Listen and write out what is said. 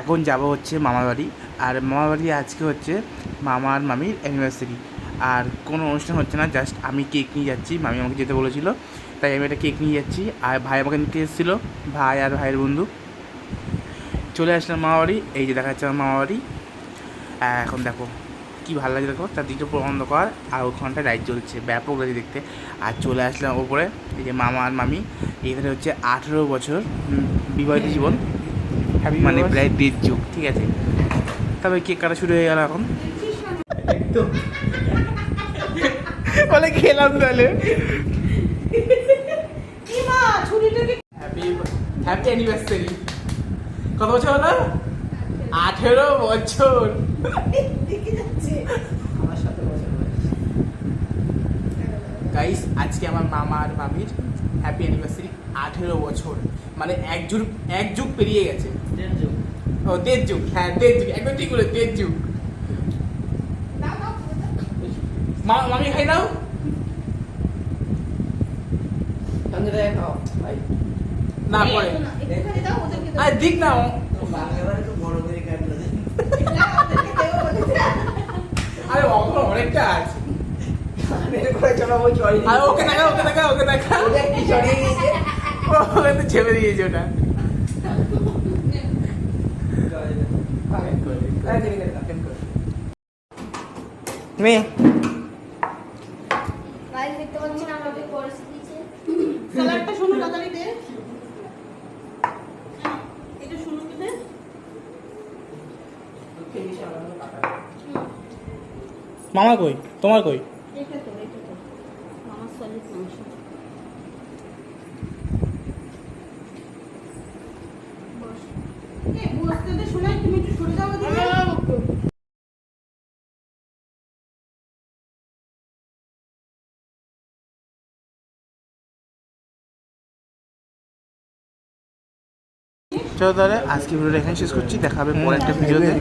এখন যাব হচ্ছে মামার বাড়ি। আর মামার বাড়ি আজকে হচ্ছে মামার মামির অ্যানিভার্সারি আর কোনো অনুষ্ঠান হচ্ছে না জাস্ট আমি কেক নিয়ে যাচ্ছি, মামি আমাকে যেতে বলেছিল। তাই আমি একটা কেক নিয়ে যাচ্ছি। আর ভাই আমাকে নিতে এসেছিল, ভাই আর ভাইয়ের বন্ধু। চলে আসলাম মামা বাড়ি, এই যে দেখা যাচ্ছে আমার মামা বাড়ি। এখন দেখো, কি ভালো লাগে দেখো, তার দিকটা পুরো অন্ধকার, আর ওখানটা লাইট জ্বলছে, ব্যাপক লাগে দেখতে। আর চলে আসলাম ওপরে, এই যে মামা আর মামি। এখানে হচ্ছে আঠেরো বছর বিবাহিত জীবন। মানে প্রায় দেড় যুগ ঠিক আছে? তবে কেক কাটা শুরু হয়ে গেল এখন? বলে খেলাম তাহলে। হ্যাপি হ্যাপি অ্যানিভার্সারি কত বছর হলো? আঠেরো বছর। গাইস আজকে আমার মামা আর মামির হ্যাপি অ্যানিভার্সারি আঠেরো বছর। মানে এক যুগ এক যুগ পেরিয়ে গেছে। ও দেড় যুগ হ্যাঁ দেড় যুগ একদম ঠিক বলে দেড় যুগ মা মামি খাই দাও না পরে আর দিক না আরে অখন অনেকটা আছে আর ওকে দেখা ওকে দেখা ওকে দেখা ওকে তো ছেপে দিয়েছে ওটা মেয়ে স্যালাডটা তাড়াতাড়ি দে এটা দে মামা কই? তোমার কই? এটা তো এটা তো। আমার সলিড মাংস। বস। এ বসতে দে শোনাই তুমি একটু সরে যাও দিদি চলো তাহলে আজকে ভিডিওটা এখানে শেষ করছি। দেখাবে পরে একটা ভিডিওতে